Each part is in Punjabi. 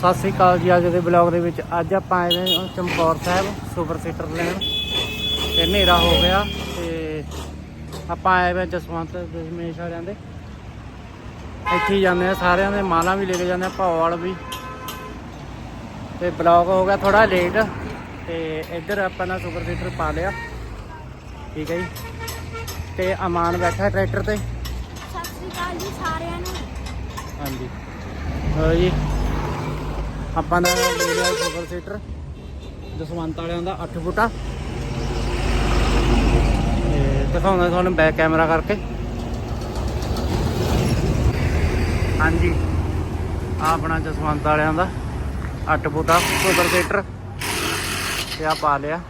ਸਤਿ ਸ੍ਰੀ ਅਕਾਲ ਜੀ ਅੱਜ ਦੇ ਬਲੌਗ ਦੇ ਵਿੱਚ ਅੱਜ ਆਪਾਂ ਆਏ ਨੇ ਚਮਕੌਰ ਸਾਹਿਬ ਸੁਪਰ ਸੀਟਰ ਲੈਣ। ਤੇ ਹਨੇਰਾ ਹੋ ਗਿਆ ਤੇ ਆਪਾਂ ਆਏ ਵੇ ਜਸਵੰਤ ਦਸ਼ਮੇਸ਼ ਵਾਲਿਆਂ ਦੇ। ਇੱਥੇ ਹੀ ਜਾਂਦੇ ਆ ਸਾਰਿਆਂ ਦੇ ਮਾਲਾ ਵੀ ਲੈ ਕੇ ਜਾਂਦੇ ਆ ਭੌਵਾਲ ਵੀ। ਤੇ ਬਲੌਗ ਹੋ ਗਿਆ ਥੋੜਾ ਲੇਟ ਤੇ ਇੱਧਰ ਆਪਾਂ ਨੇ ਸੁਪਰ ਸੀਟਰ ਪਾ ਲਿਆ। ਠੀਕ ਹੈ ਜੀ। ਤੇ ਅਮਾਨ ਬੈਠਾ ਟਰੈਕਟਰ ਤੇ। ਸਤਿ ਸ੍ਰੀ ਅਕਾਲ ਜੀ ਸਾਰਿਆਂ ਨੂੰ। ਹਾਂਜੀ। ਹੋ ਜੀ? ਆਪਾਂ ਦਾ ਲੈ ਲਿਆ ਸੁਪਰ ਸੀਟਰ ਜਸਵੰਤ ਵਾਲਿਆਂ ਦਾ 8 ਫੁੱਟਾ। ਤੇ ਦਿਖਾਉਂਦਾ ਤੁਹਾਨੂੰ ਬੈਕ ਕੈਮਰਾ ਕਰਕੇ। ਹਾਂਜੀ ਆਹ ਆਪਣਾ ਜਸਵੰਤ ਵਾਲਿਆਂ ਦਾ 8 ਫੁੱਟਾ ਸੁਪਰ ਸੀਟਰ ਤੇ ਆ ਪਾ ਲਿਆ।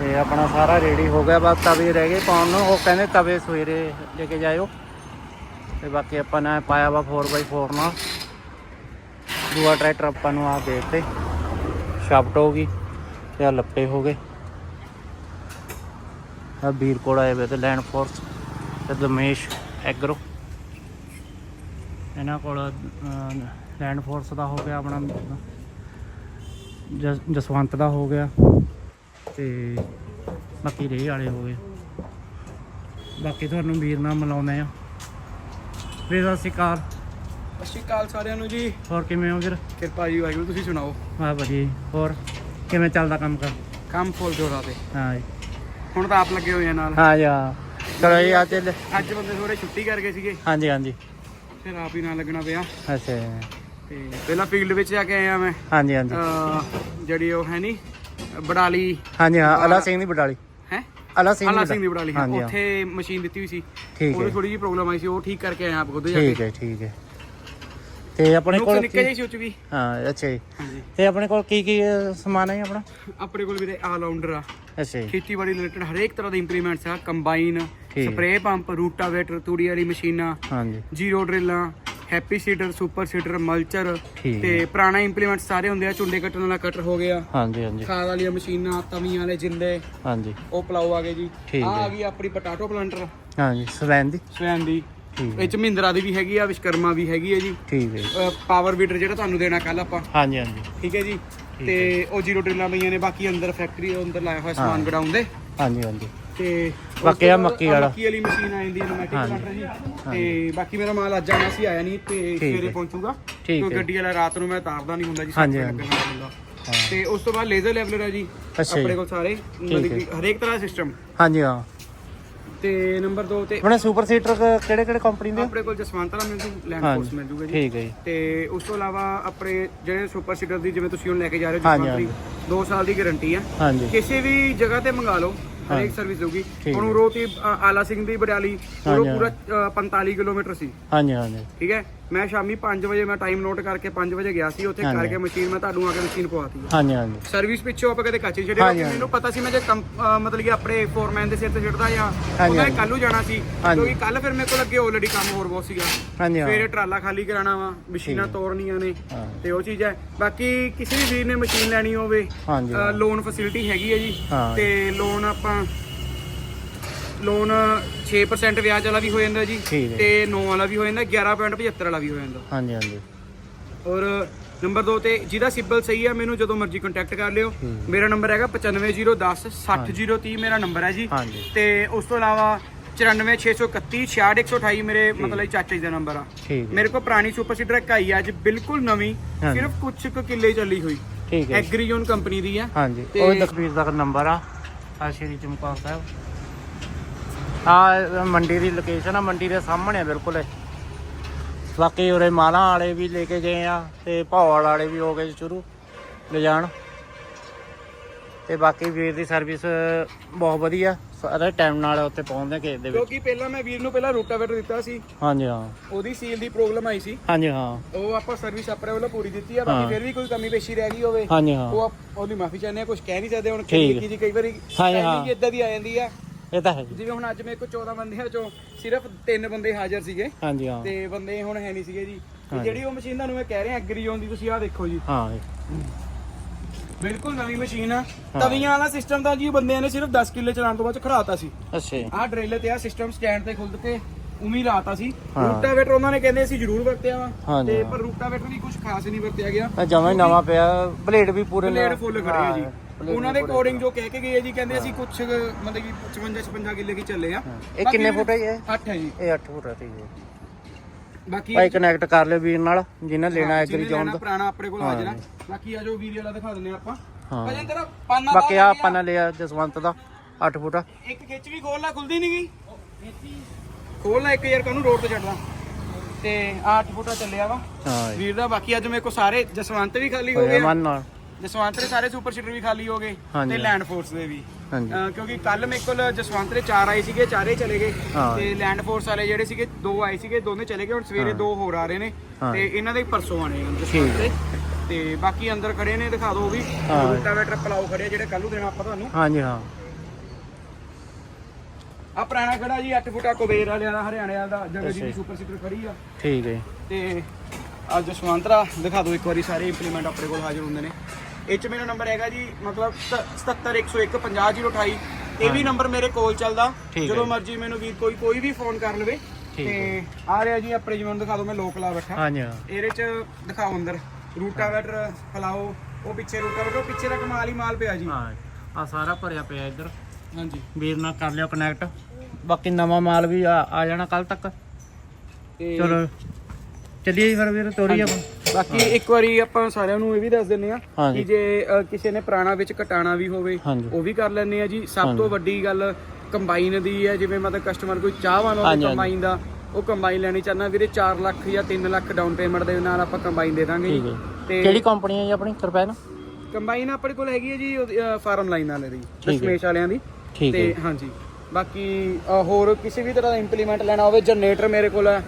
ਤੇ ਆਪਣਾ ਸਾਰਾ ਰੈਡੀ ਹੋ ਗਿਆ, ਬਸ ਤਵੇ ਰਹਿ ਗਏ ਪਾਉਣ ਨੂੰ। ਉਹ ਕਹਿੰਦੇ ਤਵੇ ਸਵੇਰੇ ਲੈ ਕੇ ਜਾਇਓ। ਤੇ ਬਾਕੀ ਆਪਾਂ ਨੇ ਪਾਇਆ ਵਾ 4x4 ਨਾਲ। ਦੂਆ ਟਰੈਕਟਰ ਆਪਾਂ ਨੂੰ ਆ ਦੇ ਤੇ ਸ਼ਾਫਟ ਹੋ ਗਈ ਤੇ ਆ ਲੱਪੇ ਹੋ ਗਏ। ਆ ਵੀਰ ਕੋਲ ਆਏ ਵੇ ਤੇ ਲੈਂਡ ਫੋਰਸ ਤੇ ਦਮੇਸ਼ ਐਗਰੋ। ਇਹਨਾਂ ਕੋਲ ਲੈਂਡ ਫੋਰਸ ਦਾ ਹੋ ਗਿਆ ਆਪਣਾ, ਜਸ- ਜਸਵੰਤ ਦਾ ਹੋ ਗਿਆ ਤੇ ਬਾਕੀ ਰੇਹ ਵਾਲੇ ਹੋ ਗਏ। ਬਾਕੀ ਤੁਹਾਨੂੰ ਵੀਰ ਨਾਲ ਮਿਲਾਉਂਦੇ ਆ ਵੀਰ ਸਤਿ ਸ਼੍ਰੀ ਅਕਾਲ। ਸਤਿ ਸ਼੍ਰੀ ਅਕਾਲ ਸਾਰਿਆਂ ਨੂੰ ਜੀ। ਹੋਰ ਕਿਵੇਂ ਹੋ ਵੀਰ? ਕਿਰਪਾ ਜੀ ਵਾਹਿਗੁਰੂ ਤੁਸੀਂ ਸੁਣਾਓ? ਵਾਹ ਵਧੀਆ ਜੀ। ਹੋਰ ਕਿਵੇਂ ਚੱਲਦਾ ਕੰਮ ਕਰ? ਕੰਮ ਫੁੱਲ ਜੋਰਾਂ ਤੇ। ਹਾਂ ਜੀ। ਹੁਣ ਤਾਂ ਆਪ ਲੱਗੇ ਹੋਏ ਆ ਨਾਲ। ਹਾਂ ਜੀ ਹਾਂ। ਚਲੋ ਜੀ ਅੱਜ ਲ- ਅੱਜ ਬੰਦੇ ਥੋੜੇ ਛੁੱਟੀ ਕਰ ਗਏ ਸੀਗੇ। ਹਾਂਜੀ ਹਾਂਜੀ। ਫਿਰ ਆਪ ਹੀ ਨਾਲ ਲੱਗਣਾ ਪਿਆ। ਅੱਛਾ। ਤੇ ਪਹਿਲਾਂ ਫੀਲਡ ਵਿੱਚ ਜਾ ਕੇ ਆਇਆ ਮੈਂ। ਹਾਂਜੀ ਹਾਂਜੀ। ਅਹ ਜਿਹੜੀ ਉਹ ਹੈ ਨਹੀਂ ਬਡਾਲੀ। ਹਾਂਜੀ ਹਾਂ ਅਲਾ ਸਿੰਘ ਦੀ ਬਟਾਲੀ ਹੈ? ਅਲਾ ਸਿੰਘ ਆਲਾ ਸਿੰਘ ਦੀ ਬਡਾਲੀ ਹਾਂ। ਹਾਂਜੀ ਹਾਂ। ਉੱਥੇ ਮਸ਼ੀਨ ਦਿੱਤੀ ਹੋਈ ਸੀ। ਠੀਕ ਉਹਨੂੰ ਹੈ ਥੋੜੀ ਜਿਹੀ ਪ੍ਰੋਬਲਮ ਆਈ ਸੀ ਉਹ ਠੀਕ ਕਰਕੇ ਆਇਆ ਆਪ ਖੁਦ ਜਾ ਠੀਕ ਕੇ। ਹੈ ਠੀਕ ਹੈ। ਤੇ ਆਪਣੇ ਕੋਲ ਨਿੱਕੇ ਜਿਹੇ ਸੀ ਉਹ 'ਚ ਵੀ। ਹਾਂ ਅੱਛਾ ਜੀ। ਹਾਂਜੀ। ਤੇ ਆਪਣੇ ਕੋਲ ਕੀ ਕੀ ਸਮਾਨ ਹੈ ਜੀ ਆਪਣਾ? ਆਪਣੇ ਕੋਲ ਵੀਰੇ ਆਲ ਰਾਉਂਡਰ ਆ। ਅੱਛਾ ਜੀ। ਖੇਤੀਬਾੜੀ ਰਿਲੇਟਡ ਹਰੇਕ ਤਰ੍ਹਾਂ ਦੇ ਇੰਪਲੀਮੈਂਟਸ ਆ। ਕੰਬਾਈਨ ਠੀਕ। ਸਪਰੇਅ ਪੰਪ ਰੂਟਾਵੇਟਰ ਤੂੜੀ ਵਾਲੀ ਮਸ਼ੀਨਾਂ ਹਾਂਜੀ। Zero ਡਰਿਲਾਂ happy seeder super seeder mulcher ਠੀਕ ਤੇ ਪੁਰਾਣਾ ਇੰਪਲੀਮੈਂਟ ਸਾਰੇ ਹੁੰਦੇ ਆ। ਚੁੰਡੇ ਕੱਟਣ ਵਾਲਾ ਕਟਰ ਹੋ ਗਿਆ। ਹਾਂਜੀ ਹਾਂਜੀ। ਖਾਦ ਵਾਲੀਆਂ ਮਸ਼ੀਨਾਂ ਤਵੀਆਂ ਵਾਲੇ ਜਿੰਦੇ ਹਾਂਜੀ। ਉਹ ਪਲਾਓ ਆ ਗਏ ਜੀ। ਠੀਕ ਆ। ਆ ਗਈ ਆਪਣੀ ਪਟਾਟੋ ਪਲਾਂਟਰ ਹਾਂਜੀ ਸਵੈਨ ਦੀ। ਸਵੈਨ ਦੀ। ਠੀਕ ਇਹ ਚ ਮਹਿੰਦਰਾ ਦੀ ਵੀ ਹੈਗੀ ਆ ਵਿਸ਼ਕਰਮਾ ਵੀ ਹੈਗੀ ਹੈ ਜੀ ਠੀਕ ਹੈ। ਪਾਵਰ ਵੀਡਰ ਜਿਹੜਾ ਤੁਹਾਨੂੰ ਦੇਣਾ ਕੱਲ ਆਪਾਂ ਹਾਂਜੀ ਹਾਂਜੀ ਠੀਕ ਹੈ ਜੀ ਤੇ ਉਹ ਜ਼ੀਰੋ ਡਰਿਲਾਂ ਪਈਆਂ ਨੇ ਬਾਕੀ ਅੰਦਰ ਫੈਕਟਰੀ ਅੰਦਰ ਲਾਇਆ ਹੋਇਆ ਸਮਾਨ। ਗਡਾਊਨ ਦੇ ਹਾਂਜੀ ਹਾਂਜੀ ਤੇ ਬਾਕੀ ਬਾਅਦ ਮੱਕੀ ਵਾਲਾ। ਮੱਕੀ ਵਾਲੀ ਮਸ਼ੀਨ ਆ ਜਾਂਦੀ ਹੈ ਨੋਮੈਟਿਕ ਹਾਂਜੀ। ਪਲਾਂਟਰ ਜੀ ਤੇ ਬਾਕੀ ਮੇਰਾ ਮਾਲ ਅੱਜ ਆਣਾ ਸੀ ਆਇਆ ਨਹੀਂ ਤੇ ਸਵੇਰੇ। ਪਹੁੰਚੂਗਾ ਠੀਕ ਕਿਉਂਕਿ ਹੈ। ਗੱਡੀ ਵਾਲਾ ਰਾਤ ਨੂੰ ਮੈਂ ਤਾਰਦਾ ਨਹੀਂ ਹੁੰਦਾ ਜੀ ਹਾਂਜੀ। ਤੇ ਉਸ ਤੋਂ ਬਾਅਦ ਲੇਜ਼ਰ ਲੈਵਲਰ ਹੈ ਜੀ। ਆਪਣੇ ਕੋਲ ਸਾਰੇ ਹਰੇਕ ਤਰ੍ਹਾਂ ਦਾ ਸਿਸਟਮ ਹਾਂਜੀ ਹਾਂ ਤੇ ਨੰਬਰ 2 ਤੇ ਆਪਣੇ ਸੁਪਰ ਸੀਟਰ ਕਿਹੜੇ ਕਿਹੜੇ ਕੰਪਨੀ ਦੇ? ਆਪਣੇ ਕੋਲ ਜਸਵੰਤ ਵਾਲਾ ਮਿਲ ਜੂ ਲੈਂਡ। ਫੋਰਸ ਮਿਲ ਜੂਗਾ ਜੀ। ਠੀਕ ਹੈ ਜੀ। ਤੇ ਉਸ ਤੋਂ ਇਲਾਵਾ ਆਪਣੇ ਜਿਹੜੇ ਸੁਪਰ ਸੀਡਰ ਦੀ ਜਿਵੇਂ ਤੁਸੀਂ ਹੁਣ ਲੈ ਕੇ ਜਾ ਰਹੇ ਹੋ ਹਾਂਜੀ, ਜਸਵੰਤ ਦੀ 2 ਸਾਲ ਦੀ ਗਾਰੰਟੀ ਆ ਕਿਸੇ ਵੀ ਜਗ੍ਹਾ ਤੇ ਮੰਗਾ ਲਓ ਹਰੇਕ। ਸਰਵਿਸ ਠੀਕ ਹੁਣ ਹੈ। ਰੋਤੀ ਆਲਾ ਸਿੰਘ ਦੀ ਬਡਾਲੀ ਉਹ ਹਾਂਜੀ, ਪੂਰਾ ਅ, 45 ਕਿਲੋਮੀਟਰ ਸੀ। ਹਾਂਜੀ ਹਾਂਜੀ। ਠੀਕ ਹੈ? ਮੈਂ ਸ਼ਾਮੀ 5 ਵਜੇ ਮੈਂ ਟਾਈਮ ਨੋਟ ਕਰਕੇ 5 ਵਜੇ ਗਿਆ ਸੀ ਉੱਥੇ। ਕਰਕੇ ਮਸ਼ੀਨ ਮੈਂ ਤੁਹਾਨੂੰ ਆ ਕੇ ਮਸ਼ੀਨ ਪਵਾਤੀ ਹਾਂਜੀ ਹਾਂਜੀ ਸਰਵਿਸ ਪਿੱਛੋਂ ਆਪਾਂ ਕਦੇ ਕੱਚ ਕਿਉਂਕਿ ਮੈਨੂੰ ਪਤਾ ਸੀ ਮੈਂ ਜੇ ਮਤਲਬ ਕਿ ਆਪਣੇ ਫੋਰਮੈਨ ਦੇ ਸਿਰ ਤੇ ਛੱਡਦਾ ਜਾਂ ਹਾਂਜੀ। ਕੱਲ ਨੂੰ ਜਾਣਾ ਸੀ। ਕਿਉਂਕਿ ਕੱਲ ਫਿਰ ਮੇਰੇ ਕੋਲ ਅੱਗੇ ਆਲਰੇਡੀ ਕੰਮ ਹੋਰ ਬਹੁਤ ਸੀਗਾ ਹਾਂਜੀ ਫਿਰ ਟਰਾਲਾ ਖਾਲੀ ਕਰਾਣਾ ਵਾ ਮਸ਼ੀਨਾਂ। ਤੋੜਨੀਆਂ ਨੇ। ਤੇ ਉਹ ਚੀਜ਼ ਹੈ ਬਾਕੀ ਕਿਸੇ ਵੀ ਵੀਰ ਨੇ ਮਸ਼ੀਨ ਲੈਣੀ ਹੋਵੇ। ਲੋਨ ਫੈਸਿਲਿਟੀ ਹੈਗੀ ਹੈ ਜੀ। ਤੇ ਲੋਨ ਆਪਾਂ ਲੋਨ 6% ਵਿਆਜ ਵਾਲਾ ਵੀ ਹੋ ਜਾਂਦਾ ਜੀ ਠੀਕ ਹੈ। ਤੇ 9 ਵਾਲਾ ਵੀ ਹੋ ਜਾਂਦਾ 11.75 ਵਾਲਾ ਵੀ ਹੋ ਜਾਂਦਾ। ਹਾਂਜੀ ਹਾਂਜੀ। ਔਰ ਨੰਬਰ 2 ਤੇ ਜਿਹਦਾ ਸਿਬਲ ਸਹੀ ਹੈ ਮੈਨੂੰ ਜਦੋਂ ਮਰਜ਼ੀ ਕੰਟੈਕਟ ਕਰ ਲਿਓ। ਮੇਰਾ ਨੰਬਰ ਹੈਗਾ 95010 60030 ਮੇਰਾ ਨੰਬਰ ਹੈ ਜੀ। ਹਾਂਜੀ। ਤੇ ਉਸ ਤੋਂ ਇਲਾਵਾ 94631 66128 ਮੇਰੇ ਮਤਲਬ ਚਾਚਾ ਜੀ ਦਾ ਨੰਬਰ ਆ। ਠੀਕ ਹੈ। ਮੇਰੇ ਕੋਲ ਪੁਰਾਣੀ ਸੁਪਰ ਸੀਡਰ ਇੱਕ ਆਈ ਆ ਅੱਜ ਬਿਲਕੁਲ ਨਵੀਂ ਹਾਂਜੀ। ਸਿਰਫ ਕੁਝ ਕੁ ਕਿੱਲੇ ਚੱਲੀ ਹੋਈ। ਠੀਕ ਹੈ। ਐਗਰੀਜ਼ੋਨ ਕੰਪਨੀ ਦੀ ਆ। ਹਾਂਜੀ। ਤੇ- ਉਹ ਲਖਬੀਰ ਦਾ ਨੰਬਰ ਆ ਆ ਸ਼੍ਰੀ ਚਮਕੌਰ ਸਾਹਿਬ। ਆ ਮੰਡੀ ਦੀ ਲੋਕੇਸ਼ਨ ਆ ਮੰਡੀ ਦੇ ਸਾਹਮਣੇ ਆ ਬਿਲਕੁਲ ਇਹ। ਬਾਕੀ ਉਰੇ ਮਾਲਾਂ ਵਾਲੇ ਵੀ ਲੈ ਕੇ ਗਏ ਆ ਤੇ ਭੌਲ ਵਾਲੇ ਵੀ ਹੋ ਗਏ ਸ਼ੁਰੂ ਲਿਜਾਣ ਤੇ ਬਾਕੀ ਵੀਰ ਦੀ ਸਰਵਿਸ ਬਹੁਤ ਵਧੀਆ ਸਾਰੇ ਟਾਈਮ ਨਾਲ ਉੱਥੇ ਪਹੁੰਚਦੇ ਖੇਤ ਦੇ ਵਿੱਚ। ਕਿਉਂਕਿ ਪਹਿਲਾਂ ਮੈਂ ਵੀਰ ਨੂੰ ਪਹਿਲਾਂ ਰੋਟਾਵੇਟਰ ਦਿੱਤਾ ਸੀ। ਹਾਂਜੀ ਹਾਂ। ਉਹਦੀ ਸੀਲ ਦੀ ਪ੍ਰੋਬਲਮ ਆਈ ਸੀ। ਹਾਂਜੀ ਹਾਂ। ਉਹ ਆਪਾਂ ਸਰਵਿਸ ਆਪਣੇ ਵੱਲੋਂ ਪੂਰੀ ਦਿੱਤੀ ਆ। ਬਾਕੀ ਫਿਰ ਵੀ ਕੋਈ ਕਮੀ ਪੇਸ਼ੀ ਰਹਿ ਗਈ ਹੋਵੇ। ਹਾਂਜੀ ਹਾਂ। ਉਹ ਆਪ- ਉਹਦੀ ਮਾਫੀ ਚਾਹੁੰਦੇ ਆ ਕੁਝ ਕਹਿ ਨਹੀਂ ਸਕਦੇ ਹੁਣ ਠੀਕ। ਕੀ ਜੀ ਕਈ ਵਾਰੀ ਹਾਂਜੀ, ਹਾਂ। ਟਾਈਮਿੰਗ ਇਦਾਂ ਦੀ ਆ ਜਾਂਦੀ ਆ। ਇਹ ਤਾਂ ਹੈ ਜੀ। ਜਿਵੇਂ ਹੁਣ ਅੱਜ ਮੇਰੇ ਕੋਲ 14 ਬੰਦਿਆਂ ਚੋਂ ਸਿਰਫ 3 ਬੰਦੇ ਹਾਜ਼ਰ ਸੀਗੇ ਹਾਂਜੀ ਹਾਂ ਤੇ ਬੰਦੇ ਹੁਣ ਹੈ ਨਹੀਂ ਸੀਗੇ ਜੀ ਤੇ ਹਾਂਜੀ। ਜਿਹੜੀ ਉਹ ਮਸ਼ੀਨ ਤੁਹਾਨੂੰ ਮੈਂ ਕਹਿ ਰਿਹਾ ਐਗਰੀਜ਼ੋਨ ਦੀ ਤੁਸੀਂ ਆਹ ਦੇਖੋ ਜੀ ਹਾਂ। ਬਿਲਕੁਲ ਨਵੀਂ ਮਸ਼ੀਨ ਆ। ਤਵੀਆਂ ਵਾਲਾ ਸਿਸਟਮ ਤਾਂ ਜੀ ਬੰਦਿਆਂ ਨੇ ਸਿਰਫ 10 ਕਿੱਲੇ ਚਲਾਉਣ ਤੋਂ ਬਾਅਦ ਚ ਖਰਾਤਾ ਸੀ ਅੱਛਾ ਜੀ। ਆਹ ਡਰਿਲ ਤੇ ਆ ਸਿਸਟਮ ਸਟੈਂਡ ਤੇ ਖੁੱਲ੍ਹ ਕੇ ਉਮੀ ਲਾਤਾ ਸੀ ਹਾਂ। ਰੂਟਾਵੇਟਰ ਉਹਨਾਂ ਨੇ ਕਹਿੰਦੇ ਅਸੀਂ ਜ਼ਰੂਰ ਵਰਤਿਆ ਵਾ ਹਾਂਜੀ, ਤੇ ਹਾਂ। ਪਰ ਰੂਟਾਵੇਟਰ ਵੀ ਕੁਝ ਖਾਸ ਨਹੀਂ ਵਰਤਿਆ ਗਿਆ ਤਾਂ ਜਮਾ ਹੀ ਨਵਾਂ ਪਿਆ ਬਲੇਡ ਵੀ ਪੂਰੇ ਬਲੇਡ ਫੁੱਲ ਖੜੇ ਆ ਜੀ ਹਾਂ, ਉਹਨਾਂ ਦੇ ਕੋਡਿੰਗ ਜੋ ਕਹਿ ਕੇ ਗਏ ਆ ਜੀ ਕਹਿੰਦੇ ਅਸੀਂ ਕੁਝ ਮਤਲਬ ਕਿ 55 56 ਕਿੱਲੇ ਕੀ ਚੱਲੇ ਆ। ਇਹ ਕਿੰਨੇ ਫੁੱਟ ਹੈ ਇਹ? 8 ਹੈ ਜੀ। ਇਹ 8 ਫੁੱਟ ਹੈ ਹੈ ਬਾਕੀ ਭਾਈ ਕਨੈਕਟ ਕਰ ਲਿਓ ਵੀਰ ਨਾਲ ਜਿਹਨੇ ਲੈਣਾ ਹਾਂ, ਐਗਰੀ ਜ਼ੋਨ ਦਾ ਪੁਰਾਣਾ ਆਪਣੇ ਕੋਲ ਹਾਜ਼ਰ। ਬਾਕੀ ਆ ਜੋ ਵੀਡੀਓ ਵਾਲਾ ਦਿਖਾ ਦਿੰਨੇ ਆਪਾਂ। ਭਾਜੀ ਤੇਰਾ ਪਾਨਾ ਬਾਕੀ ਆ ਆ ਆਪਾਂ ਨੇ ਲਿਆ ਜਸਵੰਤ ਦਾ 8 ਫੁੱਟ ਇੱਕ ਖਿੱਚ ਵੀ ਖੋਲ ਲੈ ਖੁੱਲਦੀ ਨਹੀਂ ਗਈ ਖੋਲ ਲੈ ਇੱਕ ਯਾਰ ਕਾਨੂੰ ਰੋਡ ਤੇ ਛੱਡਦਾ ਤੇ 8 ਫੁੱਟਾ ਚੱਲਿਆ ਵਾ। ਜੀ। ਵੀਰ ਦਾ ਬਾਕੀ ਅੱਜ ਮੇਰੇ ਕੋ ਸਾਰੇ ਜਸਵੰਤ ਵੀ ਖਾਲੀ ਹੋ ਗਏ। ਮਨ ਨਾਲ। ਜਸਵੰਤ ਦੇ ਸਾਰੇ ਸੁਪਰ ਸੀਟਰ ਵੀ ਖਾਲੀ ਹੋ ਗਏ। ਤੇ ਲੈਂਡ ਫੋਰਸ ਦੇ ਵੀ ਅਹ ਕਿਉਂਕਿ ਕੱਲ ਮੇਰੇ ਕੋਲ ਜਸਵੰਤ ਦੇ ਚਾਰ ਆਏ ਸੀਗੇ ਚਾਰੇ ਚਲੇ ਗਏ ਹਾਂ। ਤੇ ਲੈਂਡ ਫੋਰਸ ਵਾਲੇ ਜਿਹੜੇ ਸੀਗੇ ਦੋ ਆਏ ਸੀਗੇ ਦੋਨੇ ਚਲੇ ਗਏ ਹੁਣ ਸਵੇਰੇ। ਦੋ ਹੋਰ ਆ ਰਹੇ ਨੇ ਹਾਂ। ਤੇ ਇਹਨਾਂ ਦੇ ਪਰਸੋਂ ਆਣੇ ਹਨ ਜਸਵੰਤ ਦੇ ਤੇ ਬਾਕੀ ਅੰਦਰ ਖੜੇ ਨੇ ਦਿਖਾ ਦਿਓ ਉਹ ਵੀ ਹਾਂ। ਰੂਟਾਵੇਟਰ ਪਲਾਓ ਖੜੇ ਆ ਜਿਹੜੇ ਕੱਲੂ ਦੇਣਾ ਆਪਾਂ ਤੁਹਾਨੂੰ ਹਾਂਜੀ ਹਾਂ ਆ ਪੁਰਾਣਾ ਖੜਾ ਜੀ 8 ਫੁੱਟਾ ਕੁਬੇਰ ਵਾਲਿਆਂ ਦਾ ਹਰਿਆਣੇ ਵਾਲਾ ਦਾ ਜਗਤ ਜੀ ਅੱਛਾ ਦੀ ਜੀ। ਸੁਪਰ ਸੀਟਰ ਖੜੀ ਆ ਠੀਕ ਹੈ ਤੇ ਆ ਜਸਵੰਤਰਾ ਦਿਖਾ ਦਿਓ ਇੱਕ ਵਾਰੀ ਸਾਰੇ ਇੰਪਲੀਮੈਂਟ ਆਪਣੇ ਕੋਲ ਹਾਜ਼ਰ ਹੁੰਦੇ ਨੇ ਇਹ ਚ ਮੇਰਾ ਨੰਬਰ ਹੈਗਾ ਜੀ ਮਤਲਬ 77101 50028 ਇਹ ਵੀ ਨੰਬਰ ਮੇਰੇ ਕੋਲ ਚੱਲਦਾ। ਠੀਕ ਹੈ ਜਦੋਂ। ਮਰਜ਼ੀ ਮੈਨੂੰ ਵੀ ਕੋਈ ਕੋਈ ਵੀ ਫੋਨ ਕਰ ਲਵੇ। ਠੀਕ ਤੇ ਆ ਰਿਹਾ ਜੀ ਆਪਣੇ ਜਿਵੇਂ ਦਿਖਾ ਦਿਓ ਮੈਂ ਲੋਕ ਲਾ ਬੈਠਾ। ਹਾਂਜੀ ਹਾਂ। ਇਹਦੇ ਚ ਦਿਖਾਓ ਅੰਦਰ। ਰੂਟਾਵੇਟਰ ਫਲਾਓ ਉਹ ਪਿੱਛੇ ਰੂਟਾਵੇਟਰ ਉਹ ਪਿੱਛੇ ਦਾ ਕਮਾਲ ਹੀ ਮਾਲ ਪਿਆ ਜੀ। ਹਾਂ ਆ ਸਾਰਾ ਭਰਿਆ ਪਿਆ ਇੱਧਰ। ਹਾਂਜੀ। ਵੀਰ ਨਾਲ ਕਰ ਲਿਓ ਕਨੈਕਟ ਬਾਕੀ ਨਵਾਂ ਮਾਲ ਵੀ ਆ ਆ ਜਾਣਾ ਕੱਲ ਤੱਕ। ਤੇ ਚਲੋ। ਚੱਲੀਏ ਜੀ ਫਿਰ ਵੀਰ ਤੋਰੀ ਆਪਾਂ ਬਾਕੀ ਇੱਕ ਵਾਰੀ ਆਪਾਂ ਸਾਰਿਆਂ ਨੂੰ ਇਹ ਵੀ ਦੱਸ ਦਿੰਨੇ ਆ। ਕਿ ਜੇ ਕਿਸੇ ਨੇ ਪੁਰਾਣਾ ਵਿੱਚ ਕਟਾਣਾ ਵੀ ਹੋਵੇ। ਉਹ ਵੀ ਕਰ ਲੈਣੇ ਆ ਜੀ ਸਭ। ਤੋਂ ਵੱਡੀ ਗੱਲ ਕੰਬਾਈਨ ਦੀ ਹੈ ਜਿਵੇਂ ਮਤਲਬ ਕਸਟਮਰ ਕੋਈ ਚਾਹਵਾਨ ਹੋਵੇ। ਕੰਬਾਈਨ ਦਾ ਉਹ ਕੰਬਾਈਨ ਲੈਣੀ ਚਾਹੁੰਦਾ ਵੀਰੇ 4 ਲੱਖ ਜਾਂ 3 ਲੱਖ ਡਾਊਨ ਪੇਮੈਂਟ ਦੇ ਨਾਲ ਆਪਾਂ ਕੰਬਾਈਨ ਦੇ ਦਾਂਗੇ ਜੀ ਤੇ ਕਿਹੜੀ ਕੰਪਨੀ ਹੈ ਜੀ ਆਪਣੀ ਕਰਪੈਨ ਕੰਬਾਈਨ ਆਪਣੇ ਕੋਲ ਹੈਗੀ ਹੈ ਜੀ ਫਾਰਮ ਲਾਈਨ ਵਾਲੇ ਦੀ। ਦਸ਼ਮੇਸ਼ ਵਾਲਿਆਂ ਦੀ ਤੇ ਹਾਂਜੀ ਬਾਕੀ ਹੋਰ ਕਿਸੇ ਵੀ ਤਰ੍ਹਾਂ ਦਾ ਇੰਪਲੀਮੈਂਟ ਲੈਣਾ ਹੋਵੇ ਜਨਰੇਟਰ ਮੇਰੇ ਕੋਲ ਹੈ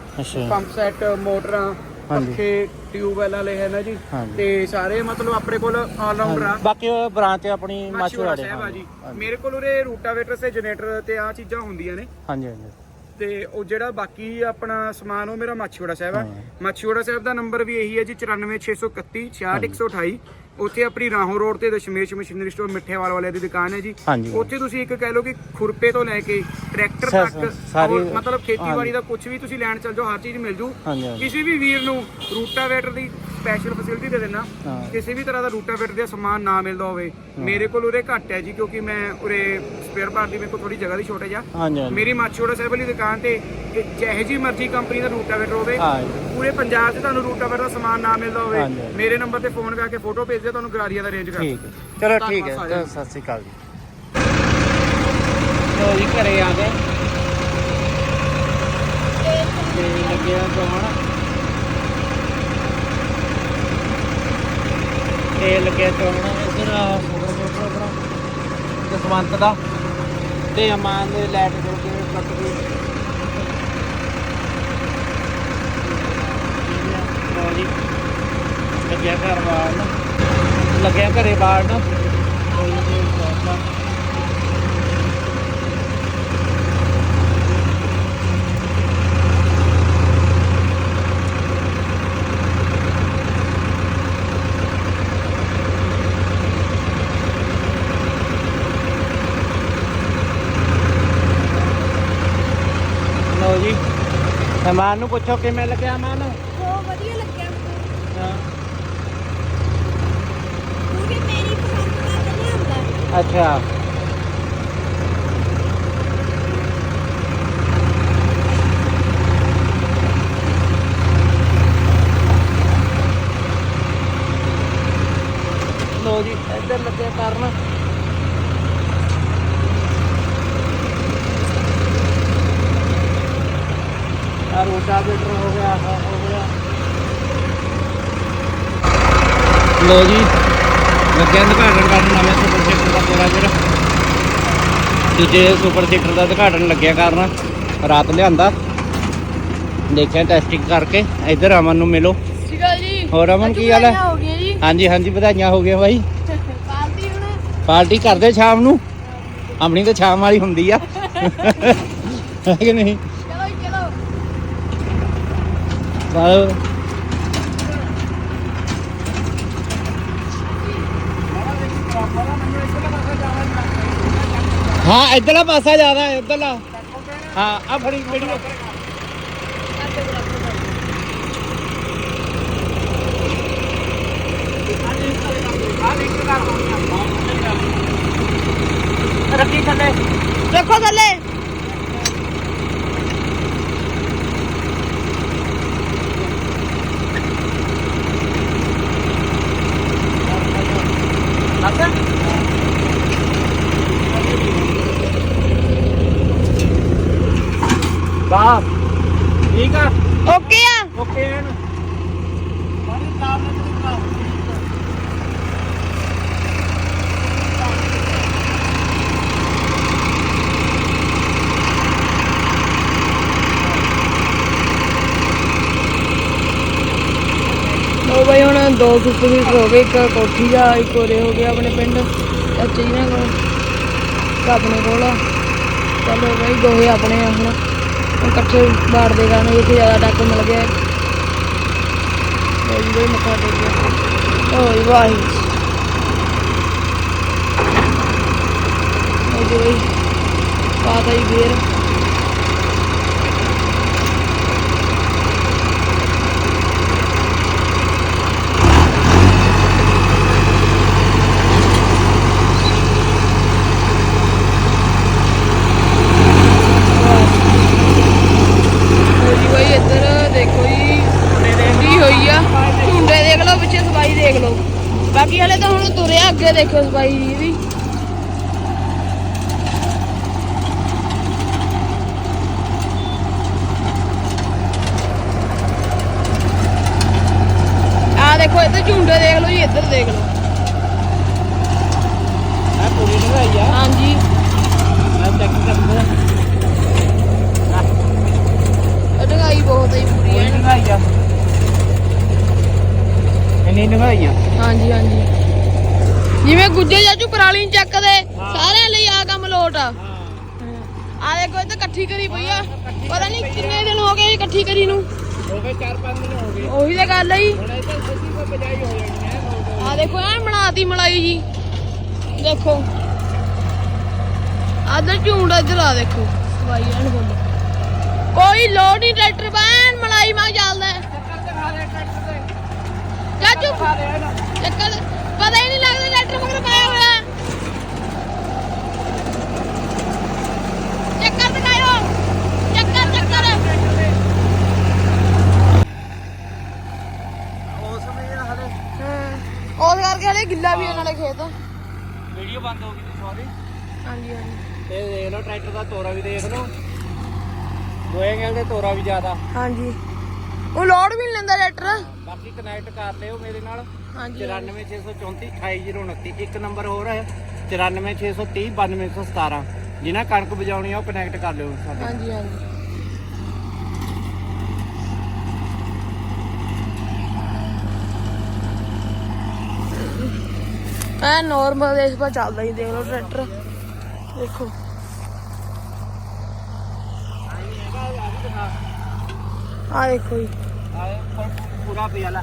ਪੰਪ ਸੈੱਟ ਮੋਟਰਾਂ ਹਾਂਜੀ। ਪੱਖੇ ਟਿਊਬਵੈਲ ਵਾਲੇ ਹੈ ਨਾ ਜੀ। ਹਾਂਜੀ। ਤੇ ਸਾਰੇ ਮਤਲਬ ਆਪਣੇ ਕੋਲ ਆਲ ਰਾਉਂਡਰ ਆ ਬਾਕੀ ਉਹ ਬ੍ਰਾਂਚ ਆਪਣੀ ਮਾਛੀਵਾੜਾ ਮਾਛੀਵਾੜੇ ਸਾਹਿਬ ਆ ਜੀ। ਹਾਂਜੀ। ਮੇਰੇ ਕੋਲ ਉਰੇ ਰੂਟਾਵੇਟਰ ਤੇ ਜਨਰੇਟਰ ਤੇ ਆ ਚੀਜ਼ਾਂ ਹੁੰਦੀਆਂ ਨੇ। ਹਾਂਜੀ ਹਾਂਜੀ। ਤੇ ਉਹ ਜਿਹੜਾ ਬਾਕੀ ਆਪਣਾ ਸਮਾਨ ਉਹ ਮੇਰਾ ਮਾਛੀਵਾੜਾ ਸਾਹਿਬ ਆ। ਹਾਂ। ਮਾਛੀਵਾੜਾ ਸਾਹਿਬ ਦਾ ਨੰਬਰ ਵੀ ਇਹੀ ਹੈ ਜੀ 94631 66128 ਉੱਥੇ ਆਪਣੀ ਰਾਹੋਂ ਰੋਡ ਤੇ ਦਸ਼ਮੇਸ਼ ਮਸ਼ੀਨਰੀ ਸਟੋਰ ਮਿੱਠੇਵਾਲ ਵਾਲੇ ਦੀ ਦੁਕਾਨ ਹੈ ਜੀ। ਹਾਂਜੀ ਉੱਥੇ ਤੁਸੀਂ ਇੱਕ ਕਹਿ ਲਓ ਕਿ ਖੁਰਪੇ ਤੋਂ ਲੈ ਕੇ ਟਰੈਕਟਰ ਸਾ- ਤੱਕ ਸਾਰੀ- ਔਰ ਮਤਲਬ ਖੇਤੀਬਾੜੀ। ਦਾ ਕੁਝ ਵੀ ਤੁਸੀਂ ਲੈਣ ਚੱਲ ਜਾਓ ਹਰ ਚੀਜ਼ ਮਿਲ ਜੂ। ਹਾਂਜੀ ਹਾਂਜੀ। ਕਿਸੇ ਵੀ ਵੀਰ ਨੂੰ ਰੂਟਾਵੇਟਰ ਦੀ ਸਪੈਸ਼ਲ ਫੈਸਿਲਿਟੀ ਦੇ ਦੇਣਾ ਹਾਂ। ਕਿਸੇ ਵੀ ਤਰ੍ਹਾਂ ਦਾ ਰੂਟਾਵੇਟਰ ਦਾ ਸਮਾਨ ਨਾ ਮਿਲਦਾ ਹੋਵੇ। ਮੇਰੇ ਕੋਲ ਉਰੇ ਘੱਟ ਹੈ ਜੀ ਕਿਉਂਕਿ ਮੈਂ ਉਰੇ ਸਪੇਅਰ ਪਾਰਟ ਦੀ ਮੇਰੇ ਕੋਲ ਥੋੜੀ ਜਗ੍ਹਾ ਦੀ ਸ਼ੋਰਟੇਜ ਆ ਹਾਂਜੀ ਹਾਂਜੀ। ਮੇਰੀ ਮਾਛੋੜਾ ਸਾਹਿਬ ਵਾਲੀ ਦੁਕਾਨ ਤੇ ਇਹ ਜਿਹੋ ਜੀ ਮਰਜ਼ੀ ਕੰਪਨੀ ਦਾ ਰੂਟਾਵੇਟਰ ਹੋਵੇ। ਪੂਰੇ ਪੰਜਾਬ 'ਚ ਤੁਹਾਨੂੰ ਰੂਟਾਵੇਟਰ ਦਾ ਸਮਾਨ ਨਾ ਮਿਲਦਾ ਹੋਵੇ। ਹਾਂਜੀ। ਮੇਰੇ ਨੰਬਰ ਤੇ ਫੋਨ ਕਰਕੇ ਫੋਟੋ ਭੇਜ ਦਿਓ ਤੁਹਾਨੂੰ ਗਰਾਰੀਆਂ ਦਾ ਅਰੇਂਜ ਕਰ ਠੀਕ ਹੈ। ਚਲੋ ਠੀਕ ਹੈ। ਚਲੋ ਸਤਿ ਸ਼੍ਰੀ ਅਕਾਲ ਜੀ। ਲੋ ਜੀ ਘਰੇ ਆ ਗਏ। ਤੇ ਲੱਗਿਆ ਚੋਣ ਤੇ ਲੱਗਿਆ ਚੋਣ ਇਧਰ ਆਪਣਾ ਜਸਵੰਤ ਦਾ। ਤੇ ਅਮਾਨ ਦੇ ਲਾਈਟ ਜੁੜ ਕੇ ਕੱਟ ਗਈ ਲਓ ਜੀ। ਲੱਗਿਆ ਘਰ ਬਾੜਨ ਲੱਗਿਆ ਘਰੇ ਬਾੜਨ ਕੋਈ ਨਹੀਂ ਸੌਂਦਾ ਲਓ ਜੀ ਮਹਿਮਾਨ ਨੂੰ ਪੁੱਛੋ ਕਿਵੇਂ ਲੱਗਿਆ ਮਨ? ਬਹੁਤ ਵਧੀਆ ਲੱਗਿਆ ਕਿਉਂਕਿ ਮੇਰੀ ਪਸੰਦ ਦਾ ਹੁੰਦਾ ਅੱਛਾ ਲੋ ਜੀ ਇੱਧਰ ਲੱਗੇ ਕਰਨ ਆ ਰੋਟਾਵੇਟਰ ਹੋ ਗਿਆ ਆਹ ਹੋ ਗਿਆ। ਲੋ ਜੀ ਲੱਗਿਆ ਉਦਘਾਟਨ ਕਰਨ ਨਵੇਂ ਸੁਪਰ ਸੀਟਰ ਦਾ ਪੂਰਾ ਜਿਹੜਾ। ਦੂਜੇ ਸੁਪਰ ਸੀਟਰ ਦਾ ਉਦਘਾਟਨ ਲੱਗਿਆ ਕਰਨ ਰਾਤ ਲਿਆਂਦਾ। ਦੇਖਿਆ ਟੈਸਟਿੰਗ ਕਰਕੇ ਇੱਧਰ ਅਮਨ ਨੂੰ ਮਿਲੋ। ਜੀ। ਹੋਰ ਅਮਨ ਕੀ ਹਾਲ ਹੈ? ਹੋ ਗਿਆ ਜੀ। ਹਾਂਜੀ ਹਾਂਜੀ ਵਧਾਈਆਂ ਹੋ ਗਈਆਂ ਬਾਈ। ਪਾਰਟੀ ਹੁਣ। ਪਾਰਟੀ ਕਰਦੇ ਸ਼ਾਮ ਨੂੰ। ਆਪਣੀ ਤਾਂ ਸ਼ਾਮ ਵਾਲੀ ਹੁੰਦੀ ਆ। ਹੈ ਕਿ ਨਹੀਂ ਚਲੋ ਜੀ, ਚਲੋ ਚਲੋ ਹਾਂ ਇਧਰਲਾ ਪਾਸਾ ਜ਼ਿਆਦਾ ਹੈ ਉਧਰਲਾ ਹਾਂ ਆ ਫੜੀ ਵੀਡੀਓ ਰੱਖੀ ਥੱਲੇ ਰੱਖੋ ਥੱਲੇ ਲੱਗਾ ਬਾਪ ਠੀਕ ਆ ਓਕੇ ਆ ਓਕੇ ਐਨ ਬੜੀ ਤਾਰ ਨਾਲ ਤਰੀਕਾ ਲੋ ਬਈ ਹੁਣ ਦੋ ਸੁਪਰ ਹੀਟਰ ਹੋ ਗਏ ਇੱਕ ਕੋਠੀ ਦਾ, ਇੱਕ ਉਰੇ ਹੋ ਗਿਆ ਆਪਣੇ ਪਿੰਡ, ਚਾਚੇ ਜੀ ਨਾਲ। ਕੋਲ ਆਪਣੇ ਕੋਲ। ਆ। ਚਲੋ ਬਈ ਦੋਹੇ ਆਪਣੇ ਆ ਹੁਣ। ਹੁਣ ਇਕੱਠੇ ਬਾੜਦੇ ਗਾਣੇ ਜਿੱਥੇ ਜ਼ਿਆਦਾ ਟੱਕ ਮਿਲ ਗਿਆ। ਲੋ ਬਈ ਮੱਥਾ ਟੇਕ ਗਿਆ ਓਏ ਵਾਹੀ ਲੋ ਜੀ, ਬਈ। ਪਾਤਾ ਹੀ ਫੇਰ ਲੋ ਜੀ ਬਈ ਇੱਧਰ ਦੇਖੋ ਜੀ ਰੈਡੀ ਹੋਈ ਆ ਝੁੰਡੇ ਦੇਖ ਲਓ ਪਿੱਛੇ ਸਫ਼ਾਈ ਦੇਖ ਲਓ ਬਾਕੀ ਹਲੇ ਤਾਂ ਅੱਗੇ ਦੇਖੋ ਸਫ਼ਾਈ ਦੀ ਵੀ। ਆ ਦੇਖੋ ਇੱਧਰ ਝੁੰਡੇ ਦੇਖ ਲਓ ਜੀ ਇੱਧਰ ਦੇਖ ਲਓ। ਮੈਂ ਪੂਰੀ ਲਗਾਈ ਆ। ਹਾਂਜੀ। ਮੈਂ ਚੈੱਕ ਕਰਦਾ। ਢਗਾਈ ਬਹੁਤ ਹੀ ਪੂਰੀ ਹੈ ਲਗਾਈ ਆ। ਇੰਨੀ ਲਗਾਈ ਆ। ਹਾਂਜੀ ਹਾਂਜੀ। ਜਿਵੇਂ ਗੁੱਜੇ ਚਾਚੂ ਪਰਾਲੀ ਨੀ ਚੱਕਦੇ ਸਾਰਿਆਂ ਲਈ ਆ ਕੰਮ ਲੋਟ ਆ। ਆ ਦੇਖੋ ਇਹ ਤਾਂ ਇਕੱਠੀ ਕਰੀ ਪਈ ਆ। ਪਤਾ ਨਹੀਂ ਕਿੰਨੇ ਦਿਨ ਹੋ ਗਏ ਇਕੱਠੀ ਕਰੀ ਨੂੰ। ਹੋ ਗਏ 4-5 ਦਿਨ ਹੋ ਗਏ। ਉਹੀ ਤਾਂ ਗੱਲ ਜੀ। ਹੁਣ ਇਹ ਤਾਂ ਸੱਚੀ ਕੋ ਬਜਾਈ ਹੋ ਜਾਣੀ ਹੈ ਲੋਕ। ਆ ਦੇਖੋ ਐ ਬਣਾਤੀ ਮਲਾਈ ਜੀ। ਦੇਖੋ। ਆਦਰ ਝੂੰਡ ਇੱਧਰ ਆ ਦੇਖੋ। ਸਵਾਈ ਐਨ ਬੋਲੋ। ਕੋਈ ਲੋੜ ਨਹੀਂ ਟਰੈਕਟਰ ਬੈਨ ਮਲਾਈ ਮਾ ਚੱਲਦਾ। ਹੈ। ਚਾਚੂ ਚੱਕਰ ਪਤਾ ਹੀ ਨਹੀਂ ਲੱਗਦਾ ਟਰੈਕਟਰ ਮਗਰ ਪਾਇਆ ਹੋਇਆ ਹੈ। ਚੱਕਰ ਦਿਖਾਇਓ ਚੱਕਰ ਚੱਕਰ ਉਸ ਸਮੇਂ ਹਲੇ ਹਾਂ ਉਸ ਕਰਕੇ ਹਲੇ ਗਿੱਲਾ ਵੀ ਉਹਨਾਂ ਦੇ ਖੇਤ ਵੀਡੀਓ ਬੰਦ ਹੋ ਗਈ ਜੀ ਸੌਰੀ ਹਾਂਜੀ ਹਾਂਜੀ ਤੇ ਦੇਖ ਲਓ ਟਰੈਕਟਰ ਦਾ ਤੋਰਾ ਵੀ ਦੇਖ ਲਓ ਦੋਏ ਕਹਿੰਦੇ ਤੋਰਾ ਵੀ ਜ਼ਿਆਦਾ ਹਾਂਜੀ ਉਹ ਲੋਡ ਵੀ ਨਹੀਂ ਲੈਂਦਾ ਟਰੈਕਟਰ ਬਾਕੀ ਕਨੈਕਟ ਕਰ ਲਿਓ ਮੇਰੇ ਨਾਲ ਹਾਂਜੀ। 94634 28029 ਇੱਕ ਨੰਬਰ ਹੋਰ ਹੈ। 94630 92217 ਜਿਨ੍ਹਾਂ ਕਣਕ ਬਜਾਉਣੀ ਆ ਉਹ ਕਨੈਕਟ ਕਰ ਲਿਓ ਸਾਡੇ ਹਾਂਜੀ ਹਾਂਜੀ। ਐ ਨਾਰਮਲ ਦੇਸ਼ ਪਰ ਚੱਲਦਾ ਹੀ ਦੇਖ ਲਓ ਟਰੈਕਟਰ ਦੇਖੋ। ਆ ਦੇਖੋ ਜੀ। ਆਹ ਪੂਰਾ ਪਿਆਲਾ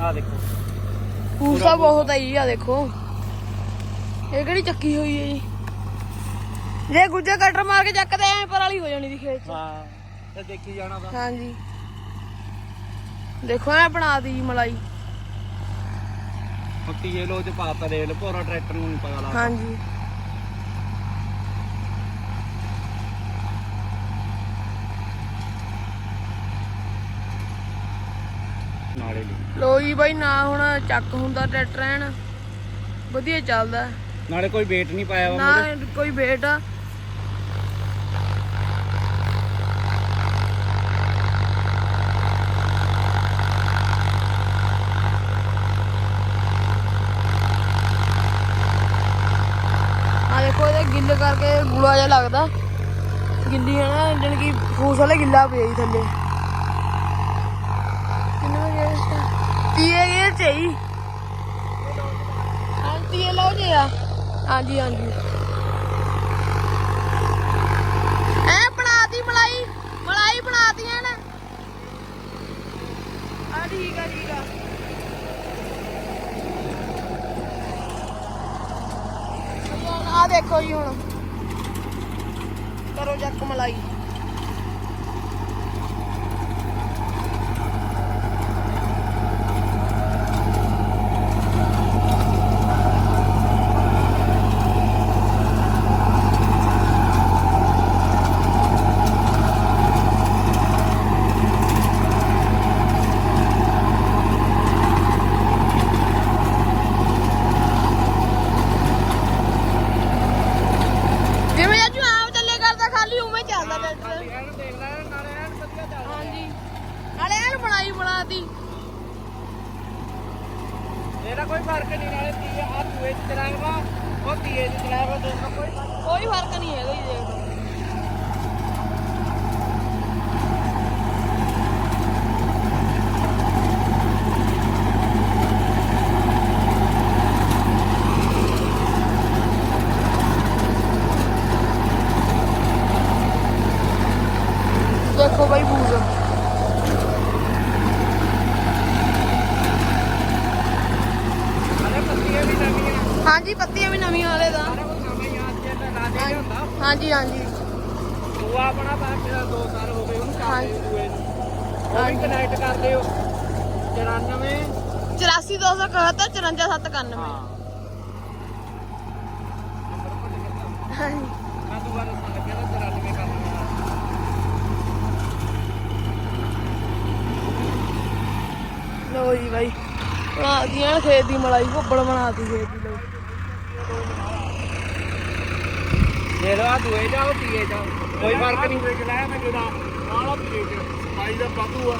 ਆ ਦੇਖੋ। ਪੂਸਾ ਬਹੁਤ ਹੈ ਜੀ ਆ ਦੇਖੋ। ਇਹ ਕਿਹੜੀ ਚੱਕੀ ਹੋਈ ਹੈ ਜੀ? ਜੇ ਗੁੱਜੇ ਕਟਰ ਮਾਰ ਕੇ ਚੱਕਦੇ ਐ ਪਰ ਵਾਲੀ ਹੋ ਜਾਣੀ ਦੀ ਖੇਤ ਚ। ਹਾਂ ਤੇ ਦੇਖੀ ਜਾਣਾ ਦਾ ਹਾਂਜੀ। ਦੇਖੋ ਐ ਬਣਾਤੀ ਜੀ ਮਲਾਈ। ਪੱਤੀ ਜੇ ਲੋ ਚ ਪਾਤਾ ਰੇਲ ਪੂਰਾ ਟਰੈਕਟਰ ਨੂੰ ਨਹੀਂ ਪਤਾ ਲੱਗਦਾ। ਹਾਂਜੀ। ਨਾਲੇ ਲਈ ਲੋ ਜੀ ਬਾਈ ਨਾ ਹੁਣ ਚੱਕ ਹੁੰਦਾ ਟਰੈਕਟਰ ਐਨ। ਵਧੀਆ ਚੱਲਦਾ। ਨਾਲੇ ਕੋਈ ਵੇਟ ਨਹੀਂ ਪਾਇਆ ਵਾ ਨਾ ਮੂਹਰੇ। ਕੋਈ ਵੇਟ ਆ। ਆ ਦੇਖੋ ਇਹਦੇ ਗਿੱਲ ਕਰਕੇ ਗੁਲਾ ਜਿਹਾ ਲੱਗਦਾ। ਗਿੱਲੀ ਹੈ ਨਾ ਜਾਣੀ ਕਿ ਫੂਸ ਵਾਲੇ ਗਿੱਲਾ ਪਿਆ ਜੀ ਥੱਲੇ ਕਿੰਨੇ ਵਜੇ ਤੀਏ ਗਏ ਚਾਹੀ ਹਾਂ ਤੀਏ ਲਓ ਜੇ ਆ। ਹਾਂਜੀ ਹਾਂਜੀ। ਐ ਬਣਾਤੀ ਮਲਾਈ ਮਲਾਈ ਬਣਾਤੀਆਂ ਨੇ। ਆ ਠੀਕ ਆ ਠੀਕ ਆ। ਆ ਦੇਖੋ ਜੀ ਹੁਣ। ਕਰੋ ਜੱਕ ਮਲਾਈ ਦਾ ਕੋਈ ਫ਼ਰਕ ਨਹੀਂ ਨਾਲੇ ਤੀ ਆ ਦੂਏ ਚ ਚਲਾਵਾ ਉਹ ਤੀਏ ਚ ਚਲਾਵਾ ਦੋਨੋਂ ਕੋਈ ਫ਼ਰਕ ਕੋਈ ਫ਼ਰਕ ਨਹੀਂ ਹੈਗਾ ਜੀ ਦੇਖ ਲਓ ਦੇਖੋ ਬਾਈ ਬੂਜ਼ ਅਰੇ ਪੱਤੀਆਂ ਵੀ ਨਵੀਆਂ ਹਾਂਜੀ ਪੱਤੀਆਂ ਵੀ ਨਵੀਆਂ ਵਾਲੇ ਦਾ ਸਾਰਾ ਕੁਝ ਨਵਾਂ ਹੀ ਆ ਅੱਜ ਤਾਂ ਲਾ ਦੇ ਹੁੰਦਾ ਹਾਂਜੀ ਹਾਂਜੀ ਉਹ ਆਪਣਾ ਬਾਪ ਦਾ 2 ਸਾਲ ਹੋ ਗਏ ਉਹਨੂੰ ਹਾਂਜੀ। ਚਾਹੇ ਦੂਏ ਨੂੰ ਉਹ ਵੀ ਕਨੈਕਟ ਕਰ ਲਿਓ 94 84 271 54 791 ਹਾਂ। ਨੰਬਰ ਭੁੱਲ ਗਿਆ ਹਾਂਜੀ ਮੈਂ ਦੁਬਾਰਾ ਸੁਣ ਲੱਗਿਆ ਤਾਂ 94 ਕਰ ਲਿਆ ਲੋ ਜੀ ਬਾਈ ਬਣਾ ਦੀਆਂ ਖੇਤ ਦੀ ਮਲਾਈ ਭੁੱਬੜ ਬਣਾਤੀ ਖੇਤ ਦੀ ਲੋ ਦੇ ਲੋ ਆ ਦੂਏ ਜਾਓ ਤੀਏ ਜਾਓ ਕੋਈ ਫ਼ਰਕ ਨਹੀਂ। ਵੇਚ ਲਾਇਆ ਮੈਂ ਜਿਹੜਾ ਆਲਾ ਪੀਏ ਚ। ਭਾਈ ਦਾ ਬਾਬੂ ਆ।